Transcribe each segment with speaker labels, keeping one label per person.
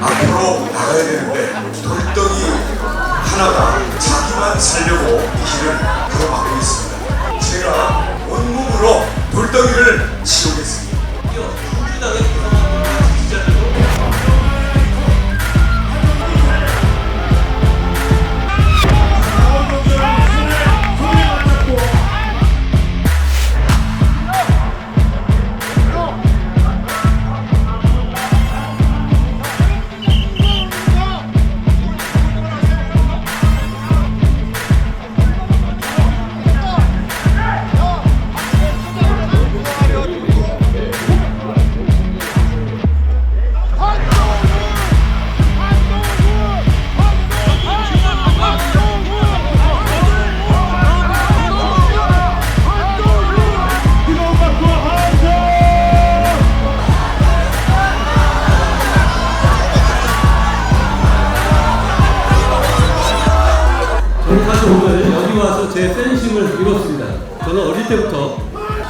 Speaker 1: 앞으로 나가야 되는데 돌덩이 하나가 자기만 살려고 이 길을 걸어가고 있습니다. 제가 온몸으로 돌덩이를 치우겠습니다.
Speaker 2: 제 팬심을 이뤘습니다. 저는 어릴 때부터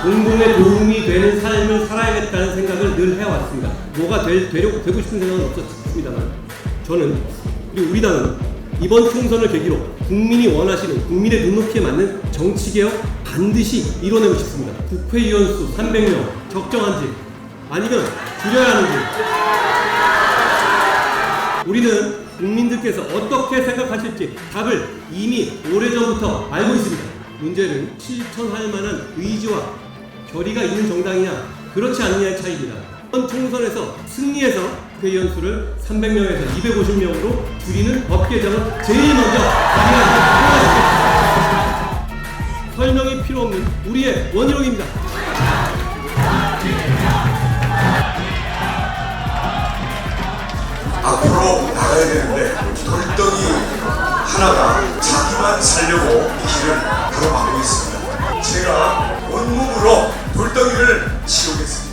Speaker 2: 공동에 도움이 되는 삶을 살아야겠다는 생각을 늘 해왔습니다. 뭐가 될, 되려고, 되고 싶은 생각은 없었습니다만 저는 그리고 우리 당은 이번 총선을 계기로 국민이 원하시는 국민의 눈높이에 맞는 정치 개혁 반드시 이뤄내고 싶습니다. 국회의원 수 300명 적정한지 아니면 줄여야 하는지 우리는 국민들께서 어떻게 생각하실지 답을 이미 오래전부터 알고 있습니다. 문제는 실천할 만한 의지와 결의가 있는 정당이냐 그렇지 않느냐의 차이입니다. 이번 총선에서 승리해서 회의원 수를 300명에서 250명으로 줄이는 법 개정을 제일 먼저 발의하겠습니다. 설명이 필요 없는 우리의 원희룡입니다.
Speaker 1: 앞으로 나가야 되는데 돌덩이 하나가 자기만 살려고 이 길을 걸어가고 있습니다. 제가 온몸으로 돌덩이를 치우겠습니다.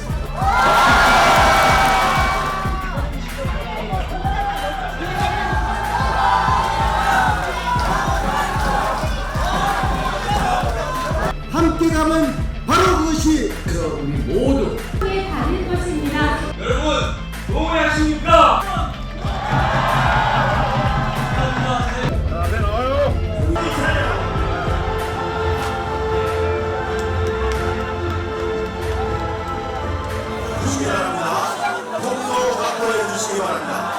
Speaker 3: 함께 가면 바로 그것이
Speaker 2: 우리 모두
Speaker 4: 에 다닐 것입니다.
Speaker 5: 여러분 동의하십니까?
Speaker 1: 주시기 바랍니다. 통로 확보해 주시기 바랍니다. 자,